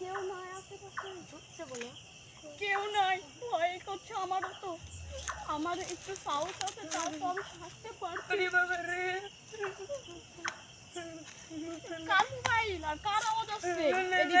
কেউ নয় আশেপাশে। ঢুকছে বলে। কেউ নাই, ভয় করছে আমারও তো আমার একটু সাহস আছে, তারপর আমি হাসতে পারছি কার মোবাইল আর কার আওয়াজ আসছে? এদিক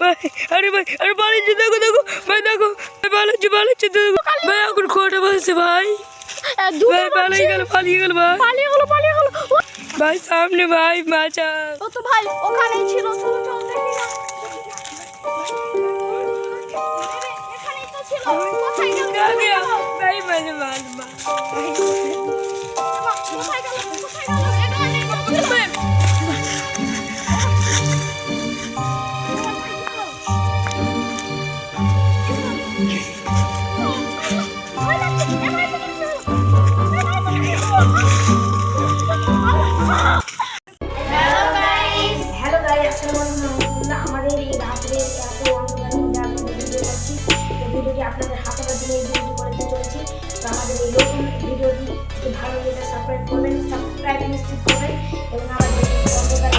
ভাই আরে ভাই আরে পালাচ্ছে দেখো দেখো ভাই দেখো পালাচ্ছে পালাচ্ছে দেখো। ভাই এখন খোটা বলছে ভাই। ভাই পালিয়ে গেল পালিয়ে গেল ভাই। পালিয়ে গেল পালিয়ে গেল। ভাই সামনে ভাই বাঁচা। ও তো ভাই ওখানেই ছিল চলো চল দেখি না ভাই ভাই ভাই। নিয়ে ভিডিও করে চলছি। তো আমাদের এই রকম ভিডিওটি ভালো লেগে সাবস্ক্রাইব করবেন, সাবস্ক্রাইব নিশ্চিত করবেন এবং আমাদের